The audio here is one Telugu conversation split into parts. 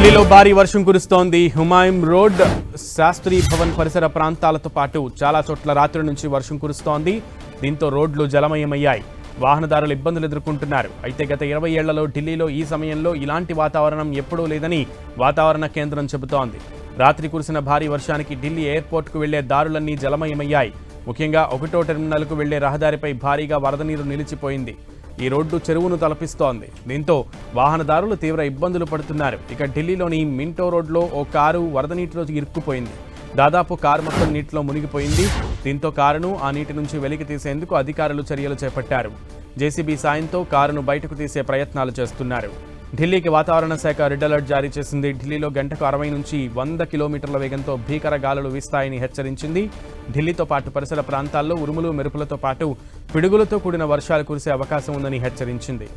ఢిల్లీలో భారీ వర్షం కురుస్తోంది. హుమాయూం రోడ్ శాస్త్రి భవన్ పరిసర ప్రాంతాలతో పాటు చాలా చోట్ల రాత్రి నుంచి వర్షం కురుస్తోంది. దీంతో రోడ్లు జలమయమయ్యాయి. వాహనదారులు ఇబ్బందులు ఎదుర్కొంటున్నారు. అయితే గత ఇరవై ఏళ్ళలో ఢిల్లీలో ఈ సమయంలో ఇలాంటి వాతావరణం ఎప్పుడూ లేదని వాతావరణ కేంద్రం చెబుతోంది. రాత్రి కురిసిన భారీ వర్షానికి ఢిల్లీ ఎయిర్పోర్ట్కు వెళ్ళే దారులన్నీ జలమయమయ్యాయి. ముఖ్యంగా ఒకటో టెర్మినల్కు వెళ్ళే రహదారిపై భారీగా వరద నీరు నిలిచిపోయింది. ఈ రోడ్డు చెరువును తలపిస్తోంది. దీంతో వాహనదారులు తీవ్ర ఇబ్బందులు పడుతున్నారు. ఇక ఢిల్లీలోని మింటో రోడ్లో ఓ కారు వరద నీటిలో ఇరుక్కుపోయింది. దాదాపు కారు మొత్తం నీటిలో మునిగిపోయింది. దీంతో కారును ఆ నీటి నుంచి వెలికి తీసేందుకు అధికారులు చర్యలు చేపట్టారు. జేసీబీ సాయంతో కారును బయటకు తీసే ప్రయత్నాలు చేస్తున్నారు. ఢిల్లీకి వాతావరణ శాఖ రెడ్ అలర్ట్ జారీ చేసింది. ఢిల్లీలో గంటకు అరవై నుంచి వంద కిలోమీటర్ల వేగంతో భీకర గాలులు వీస్తాయని హెచ్చరించింది. ఢిల్లీతో పాటు పరిసర ప్రాంతాల్లో ఉరుములు మెరుపులతో పాటు పిడుగులతో కూడిన వర్షాలు కురిసే అవకాశం ఉందని హెచ్చరించింది.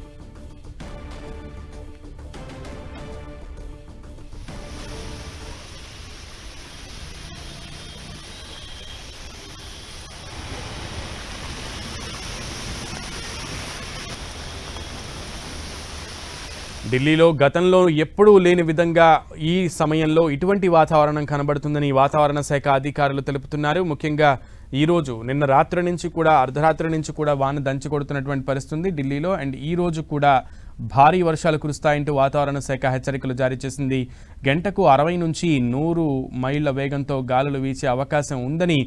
ఢిల్లీలో గతంలో ఎప్పుడూ లేని విధంగా ఈ సమయంలో ఇటువంటి వాతావరణం కనబడుతుందని వాతావరణ శాఖ అధికారులు తెలుపుతున్నారు. ముఖ్యంగా ఈరోజు నిన్న రాత్రి నుంచి కూడా అర్ధరాత్రి నుంచి కూడా వాన దంచి కొడుతున్నటువంటి పరిస్థితి ఢిల్లీలో. అండ్ ఈ రోజు కూడా భారీ వర్షాలు కురుస్తాయంటూ వాతావరణ శాఖ హెచ్చరికలు జారీ చేసింది. గంటకు అరవై నుంచి నూరు మైళ్ళ వేగంతో గాలులు వీచే అవకాశం ఉందని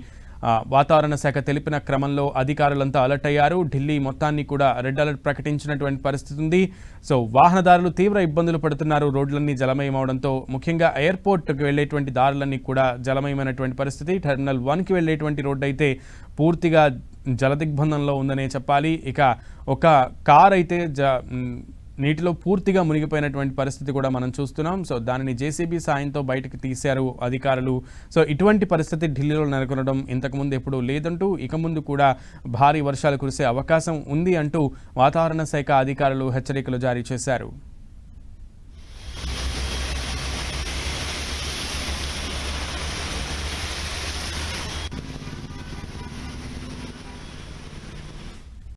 వాతావరణ శాఖ తెలిపిన క్రమంలో అధికారులంతా అలర్ట్ అయ్యారు. ఢిల్లీ మొత్తాన్ని కూడా రెడ్ అలర్ట్ ప్రకటించినటువంటి పరిస్థితి ఉంది. సో వాహనదారులు తీవ్ర ఇబ్బందులు పడుతున్నారు. రోడ్లన్నీ జలమయం అవడంతో ముఖ్యంగా ఎయిర్పోర్ట్కి వెళ్ళేటువంటి దారులన్నీ కూడా జలమయమైనటువంటి పరిస్థితి. టెర్మినల్ వన్కి వెళ్ళేటువంటి రోడ్డు అయితే పూర్తిగా జలదిగ్బంధంలో ఉందనే చెప్పాలి. ఇక ఒక కార్ అయితే జ నీటిలో పూర్తిగా మునిగిపోయినటువంటి పరిస్థితి కూడా మనం చూస్తున్నాం. సో దానిని జేసీబీ సాయంతో బయటకు తీశారు అధికారులు. సో ఇటువంటి పరిస్థితి ఢిల్లీలో నెలకొనడం ఇంతకుముందు ఎప్పుడూ లేదంటూ ఇక ముందు కూడా భారీ వర్షాలు కురిసే అవకాశం ఉంది అంటూ వాతావరణ శాఖ అధికారులు హెచ్చరికలు జారీ చేశారు.